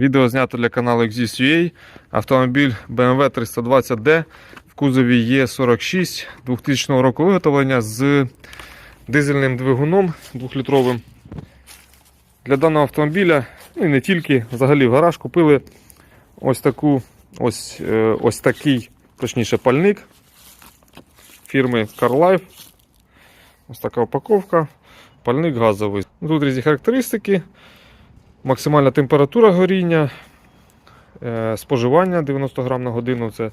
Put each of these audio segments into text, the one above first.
Відео знято для каналу Exist.ua. Автомобіль BMW 320D в кузові Е46 2000 року виготовлення з дизельним двигуном 2-літровим. Для даного автомобіля, ну і не тільки, взагалі в гараж купили ось таку, ось, е, ось такий, точніше, пальник фірми CarLife. Ось така упаковка. Пальник газовий. Тут різні характеристики. Максимальна температура горіння, е, споживання 90 грам на годину це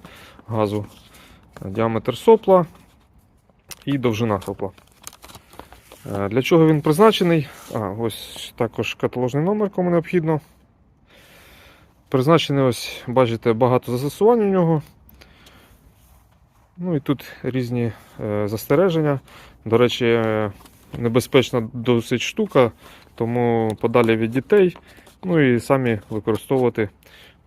газу, діаметр сопла і довжина сопла. Е, Для чого він призначений? А, ось також каталожний номер, кому необхідно. Призначений, ось, бачите, багато застосувань у нього. Ну і тут різні е, застереження. До речі, е, небезпечна досить штука, тому подалі від дітей. Ну і самі використовувати.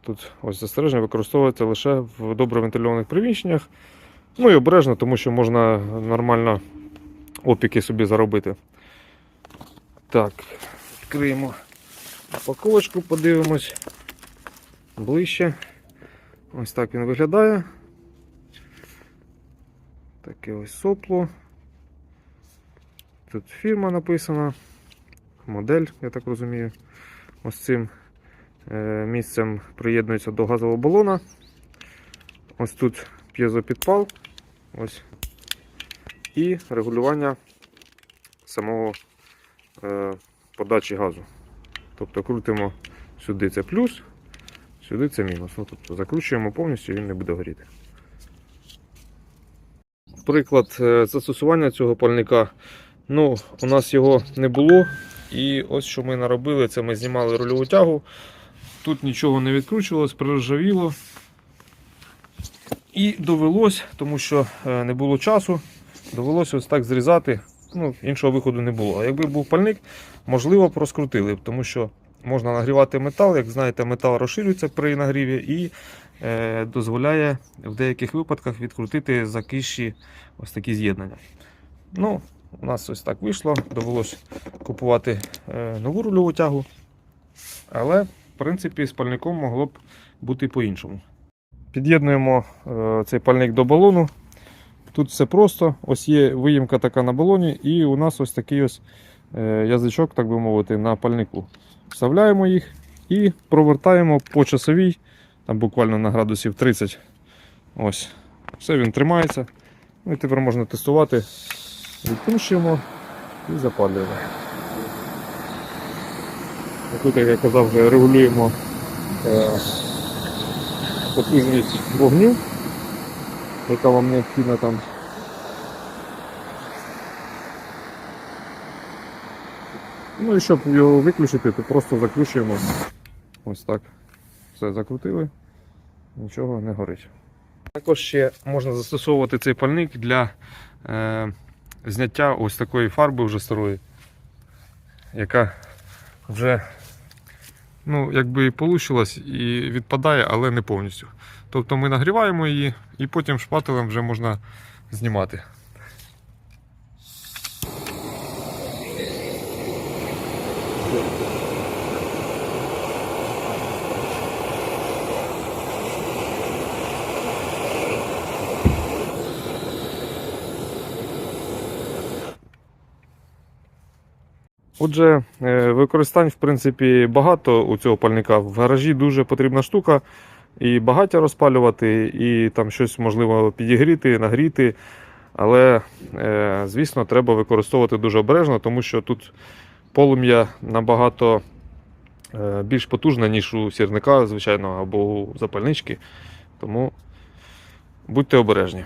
Тут ось застереження використовується лише в добре вентильованих приміщеннях. Ну і обережно, тому що можна нормально опіки собі заробити. Так, відкриємо упаковочку, подивимось ближче. Ось так він виглядає. Таке ось сопло. Тут фірма написана, модель, я так розумію. Ось цим е, місцем приєднується до газового балона. Ось тут п'єзопідпал. Ось. І регулювання самого е, подачі газу. Тобто крутимо сюди це плюс, сюди це мінус. Ну, тобто закручуємо повністю, він не буде горіти. Приклад е, застосування цього пальника. Ну, у нас його не було. І ось що ми наробили, це ми знімали рульову тягу. Тут нічого не відкручувалось, приржавіло. І довелось, тому що е, не було часу, довелося ось так зрізати. Ну, іншого виходу не було. А якби був пальник, можливо, б розкрутили, б, тому що можна нагрівати метал. Як знаєте, метал розширюється при нагріві і е, дозволяє в деяких випадках відкрутити закисші ось такі з'єднання. Ну, у нас ось так вийшло. Довелось купувати е, нову рульову тягу. Але, в принципі, з пальником могло б бути по-іншому. Під'єднуємо е, цей пальник до балону. Тут все просто. Ось є виїмка така на балоні, і у нас ось такий ось е, язичок, так би мовити, на пальнику. Вставляємо їх і провертаємо по часовій, там буквально на градусів 30. Ось. Все він тримається. Ну і тепер можна тестувати. Відкручуємо і запалюємо. Тут, як я казав, вже регулюємо е, потужність вогню, яка вам необхідна там. Ну і щоб його виключити, то просто закручуємо. Ось так. Все закрутили, нічого не горить. Також ще можна застосовувати цей пальник для е, зняття ось такої фарби вже старої, яка вже ну, якби і получилась і відпадає, але не повністю. Тобто ми нагріваємо її і потім шпателем вже можна знімати. Отже, е, використань в принципі багато у цього пальника. В гаражі дуже потрібна штука. І багаття розпалювати, і там щось можливо підігріти, нагріти. Але, е, звісно, треба використовувати дуже обережно, тому що тут полум'я набагато е, більш потужне, ніж у сірника, звичайно, або у запальнички. Тому будьте обережні.